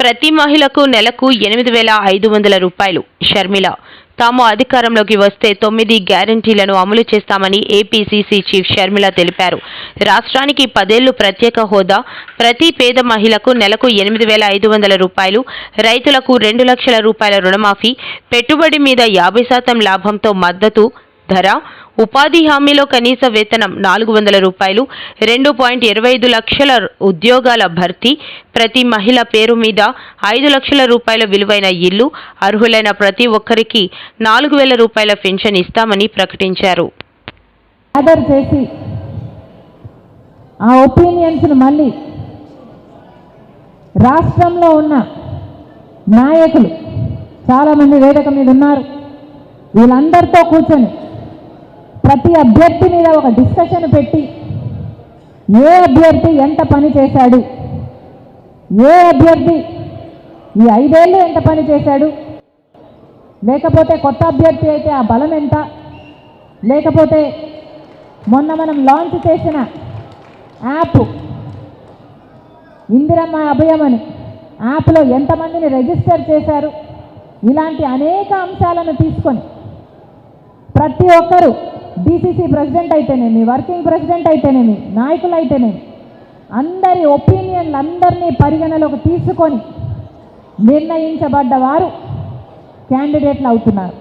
ప్రతి మహిళకు నెలకు ఎనిమిది వేల ఐదు వందల రూపాయలు. షర్మిల తాము అధికారంలోకి వస్తే తొమ్మిది గ్యారంటీలను అమలు చేస్తామని ఏపీసీసీ చీఫ్ షర్మిల తెలిపారు. రాష్ట్రానికి పదేళ్ళు ప్రత్యేక హోదా ప్రతి పేద మహిళకు నెలకు ఎనిమిది వేల ఐదు వందల రూపాయలు రైతులకు రెండు లక్షల రూపాయల రుణమాఫీ పెట్టుబడి మీద యాభై శాతం లాభంతో మద్దతు ధర ఉపాధి హామీలో కనీస వేతనం నాలుగు వందల రూపాయలు రెండు పాయింట్ ఇరవై ఐదు లక్షల ఉద్యోగాల భర్తీ ప్రతి మహిళ పేరు మీద ఐదు లక్షల రూపాయల విలువైన ఇల్లు అర్హులైన ప్రతి ఒక్కరికి నాలుగు వేల రూపాయల పెన్షన్ ఇస్తామని ప్రకటించారు. చేసి ఆ మళ్ళీ రాష్ట్రంలో ఉన్న నాయకులు చాలామంది వేదిక మీద ఉన్నారు. వీళ్ళందరితో కూర్చొని ప్రతి అభ్యర్థి మీద ఒక డిస్కషన్ పెట్టి ఏ అభ్యర్థి ఎంత పని చేశాడు? ఏ అభ్యర్థి ఈ ఐదేళ్ళు ఎంత పని చేశాడు? లేకపోతే కొత్త అభ్యర్థి అయితే ఆ బలం ఎంత? లేకపోతే మొన్న మనం లాంచ్ చేసిన యాప్ ఇందిరమ్మ అభయం అని యాప్లో ఎంతమందిని రిజిస్టర్ చేశారు? ఇలాంటి అనేక అంశాలను తీసుకొని ప్రతి ఒక్కరూ డీసీసీ ప్రెసిడెంట్ అయితేనేమి వర్కింగ్ ప్రెసిడెంట్ అయితేనేమి నాయకులు అయితేనేమి అందరి ఒపీనియన్లు అందరినీ పరిగణలోకి తీసుకొని నిర్ణయించబడ్డ వారు క్యాండిడేట్లు అవుతున్నారు.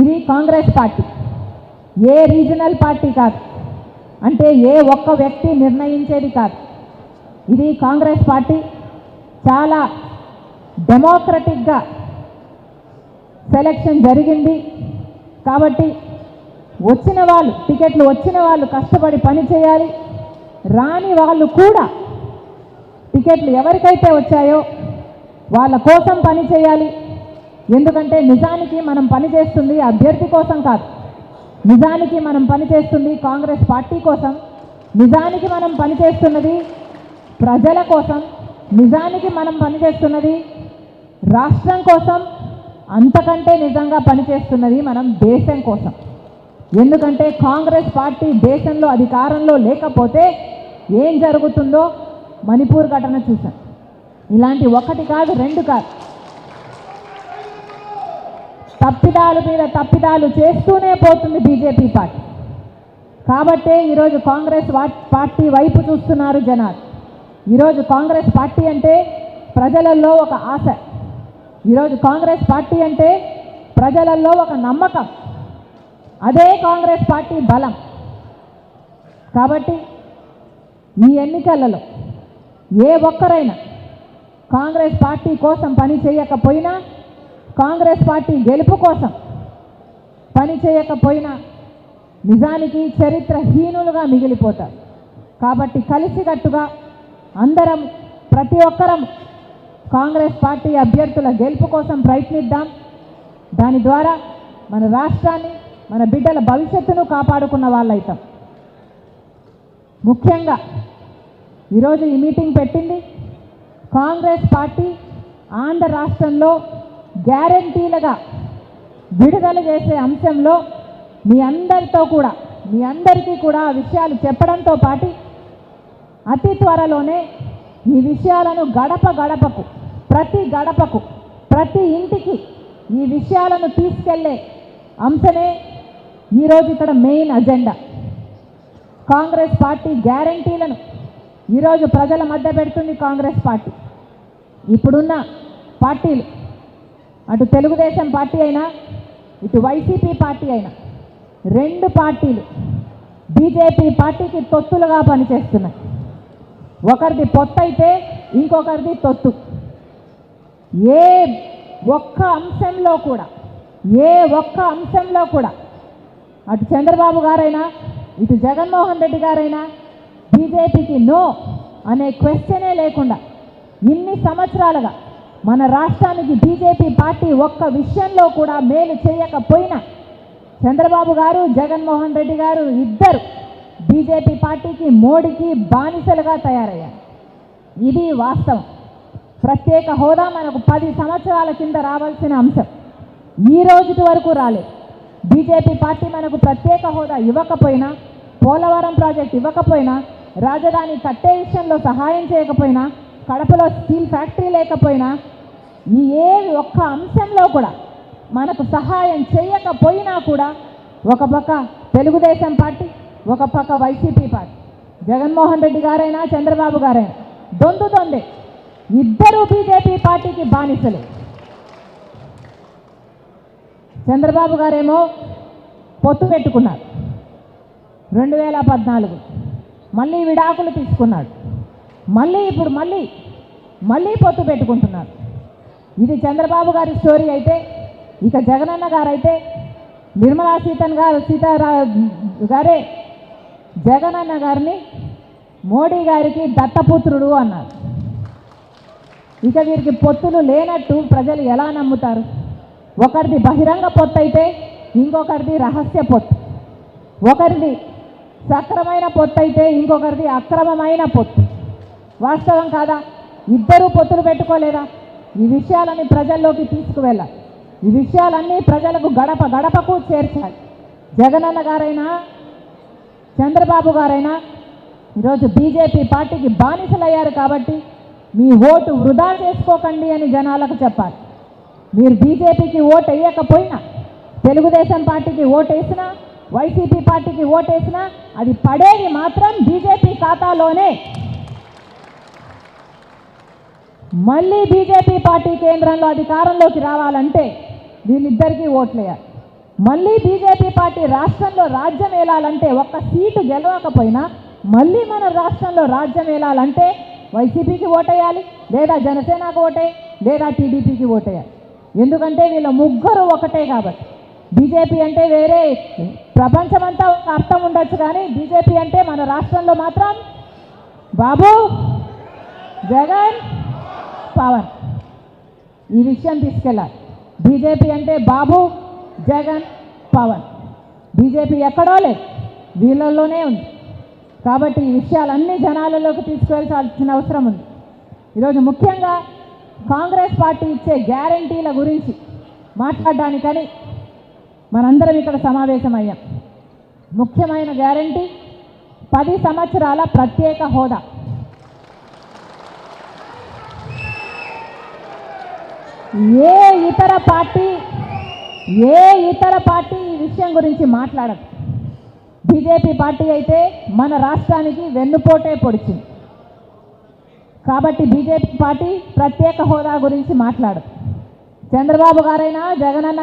ఇది కాంగ్రెస్ పార్టీ. ఏ రీజనల్ పార్టీ కాదు. అంటే ఏ ఒక్క వ్యక్తి నిర్ణయించేది కాదు. ఇది కాంగ్రెస్ పార్టీ. చాలా డెమోక్రటిక్గా సెలక్షన్ జరిగింది. కాబట్టి వచ్చిన వాళ్ళు టికెట్లు వచ్చిన వాళ్ళు కష్టపడి పని చేయాలి. రాని వాళ్ళు కూడా టికెట్లు ఎవరికైతే వచ్చాయో వాళ్ళ కోసం పని చేయాలి. ఎందుకంటే నిజానికి మనం పనిచేస్తుంది అభ్యర్థి కోసం కాదు. నిజానికి మనం పనిచేస్తుంది కాంగ్రెస్ పార్టీ కోసం. నిజానికి మనం పనిచేస్తున్నది ప్రజల కోసం. నిజానికి మనం పనిచేస్తున్నది రాష్ట్రం కోసం. అంతకంటే నిజంగా పనిచేస్తున్నది మనం దేశం కోసం. ఎందుకంటే కాంగ్రెస్ పార్టీ దేశంలో అధికారంలో లేకపోతే ఏం జరుగుతుందో మణిపూర్ ఘటన చూసాం ఇలాంటి ఒకటి కాదు రెండు కాదు. తప్పిదాలు మీద తప్పిదాలు చేస్తూనే పోతుంది బీజేపీ పార్టీ. కాబట్టే ఈరోజు కాంగ్రెస్ పార్టీ వైపు చూస్తున్నారు జనాలు. ఈరోజు కాంగ్రెస్ పార్టీ అంటే ప్రజలలో ఒక ఆశ. ఈరోజు కాంగ్రెస్ పార్టీ అంటే ప్రజలలో ఒక నమ్మకం. అదే కాంగ్రెస్ పార్టీ బలం. కాబట్టి ఈ ఎన్నికలలో ఏ ఒక్కరైనా కాంగ్రెస్ పార్టీ కోసం పని చేయకపోయినా కాంగ్రెస్ పార్టీ గెలుపు కోసం పని చేయకపోయినా నిజానికి చరిత్రహీనులుగా మిగిలిపోతారు. కాబట్టి కలిసికట్టుగా అందరం ప్రతి ఒక్కరం కాంగ్రెస్ పార్టీ అభ్యర్థుల గెలుపు కోసం ప్రయత్నిద్దాం. దాని ద్వారా మన రాష్ట్రాన్ని మన బిడ్డల భవిష్యత్తును కాపాడుకున్న వాళ్ళైతాం. ముఖ్యంగా ఈరోజు ఈ మీటింగ్ పెట్టింది. కాంగ్రెస్ పార్టీ ఆంధ్ర రాష్ట్రంలో గ్యారంటీలుగా విడుదల చేసే అంశంలో మీ అందరితో కూడా మీ అందరికీ కూడా విషయాలు చెప్పడంతో పాటు అతి త్వరలోనే ఈ విషయాలను గడప గడపకు ప్రతి గడపకు ప్రతి ఇంటికి ఈ విషయాలను తీసుకెళ్ళే అంశమే ఈరోజు ఇక్కడ మెయిన్ అజెండా. కాంగ్రెస్ పార్టీ గ్యారంటీలను ఈరోజు ప్రజల మధ్య పెడుతుంది కాంగ్రెస్ పార్టీ. ఇప్పుడున్న పార్టీలు అటు తెలుగుదేశం పార్టీ అయినా ఇటు వైసీపీ పార్టీ అయినా రెండు పార్టీలు బీజేపీ పార్టీకి తొత్తులుగా పనిచేస్తున్నాయి. ఒకరిది పొత్తు అయితే ఇంకొకరిది తొత్తు. ఏ ఒక్క అంశంలో కూడా ఏ ఒక్క అంశంలో కూడా అటు చంద్రబాబు గారైనా ఇటు జగన్మోహన్ రెడ్డి గారైనా బీజేపీకి నో అనే క్వశ్చనే లేకుండా ఇన్ని సంవత్సరాలుగా మన రాష్ట్రానికి బీజేపీ పార్టీ ఒక్క విషయంలో కూడా మేలు చేయకపోయినా చంద్రబాబు గారు జగన్మోహన్ రెడ్డి గారు ఇద్దరు బీజేపీ పార్టీకి మోడీకి బానిసలుగా తయారయ్యారు. ఇది వాస్తవం. ప్రత్యేక హోదా మనకు పది సంవత్సరాల కింద రావాల్సిన అంశం. ఈ రోజుటి వరకు రాలేదు బీజేపీ పార్టీ మనకు ప్రత్యేక హోదా ఇవ్వకపోయినా పోలవరం ప్రాజెక్ట్ ఇవ్వకపోయినా రాజధాని కట్టే విషయంలో సహాయం చేయకపోయినా కడపలో స్టీల్ ఫ్యాక్టరీ లేకపోయినా ఈ ఏ ఒక్క అంశంలో కూడా మనకు సహాయం చేయకపోయినా కూడా ఒక పక్క తెలుగుదేశం పార్టీ ఒక పక్క వైసీపీ పార్టీ. జగన్మోహన్ రెడ్డి గారైనా చంద్రబాబు గారైనా దొందు దొందే. ఇద్దరు బీజేపీ పార్టీకి బానిసలు. చంద్రబాబు గారేమో పొత్తు పెట్టుకున్నారు. రెండు వేల పద్నాలుగు. మళ్ళీ విడాకులు తీసుకున్నాడు. మళ్ళీ ఇప్పుడు మళ్ళీ మళ్ళీ పొత్తు పెట్టుకుంటున్నారు. ఇది చంద్రబాబు గారి స్టోరీ అయితే ఇక జగనన్న గారైతే నిర్మలా సీతన్ గారు సీతారా గారే జగనన్న గారిని మోడీ గారికి దత్తపుత్రుడు అన్నారు. ఇక వీరికి పొత్తులు లేనట్టు ప్రజలు ఎలా నమ్ముతారు? ఒకరిది బహిరంగ పొత్తు అయితే ఇంకొకరిది రహస్య పొత్తు. ఒకరిది సక్రమైన పొత్తు అయితే ఇంకొకరిది అక్రమమైన పొత్తు. వాస్తవం కాదా? ఇద్దరూ పొత్తులు పెట్టుకోలేదా? ఈ విషయాలని ప్రజల్లోకి తీసుకువెళ్ళాలి. ఈ విషయాలన్నీ ప్రజలకు గడప గడపకు చేర్చాలి. జగనన్న గారైనా చంద్రబాబు గారైనా ఈరోజు బీజేపీ పార్టీకి బానిసలయ్యారు కాబట్టి మీ ఓటు వృధా చేసుకోకండి అని జనాలకు చెప్పాలి. మీరు బీజేపీకి ఓటు వేయకపోయినా తెలుగుదేశం పార్టీకి ఓటు వేసినా వైసీపీ పార్టీకి ఓటు వేసినా అది పడేది మాత్రం బీజేపీ ఖాతాలోనే. మళ్ళీ బీజేపీ పార్టీ కేంద్రంలో అధికారంలోకి రావాలంటే వీళ్ళిద్దరికీ ఓట్లేయాలి మళ్ళీ బీజేపీ పార్టీ రాష్ట్రంలో రాజ్యం ఏలాలంటే ఒక్క సీటు గెలవకపోయినా మళ్ళీ మన రాష్ట్రంలో రాజ్యం ఏలాలంటే వైసీపీకి ఓటేయాలి లేదా జనసేనకు ఓటే లేదా టీడీపీకి ఓటేయాలి. ఎందుకంటే వీళ్ళ ముగ్గురు ఒకటే కాబట్టి. బీజేపీ అంటే వేరే ప్రపంచమంతా ఒక అర్థం ఉండొచ్చు కానీ బీజేపీ అంటే మన రాష్ట్రంలో మాత్రం బాబు జగన్ పవన్. ఈ విషయం తీసుకెళ్ళాలి. బీజేపీ అంటే బాబు జగన్ పవన్. బీజేపీ ఎక్కడో లేదు. వీళ్ళల్లోనే ఉంది. కాబట్టి ఈ విషయాలన్నీ జనాలలోకి తీసుకువెళ్ళాల్సిన అవసరం ఉంది. ఈరోజు ముఖ్యంగా కాంగ్రెస్ పార్టీ ఇచ్చే గ్యారంటీల గురించి మాట్లాడడానికని మనందరం ఇక్కడ సమావేశమయ్యాం. ముఖ్యమైన గ్యారంటీ పది సంవత్సరాల ప్రత్యేక హోదా. ఏ ఇతర పార్టీ ఏ ఇతర పార్టీ ఈ విషయం గురించి మాట్లాడదు. బీజేపీ పార్టీ అయితే మన రాష్ట్రానికి వెన్నుపోటే పొడిచింది కాబట్టి బీజేపీ పార్టీ ప్రత్యేక హోదా గురించి మాట్లాడదు. చంద్రబాబు గారైనా జగనన్న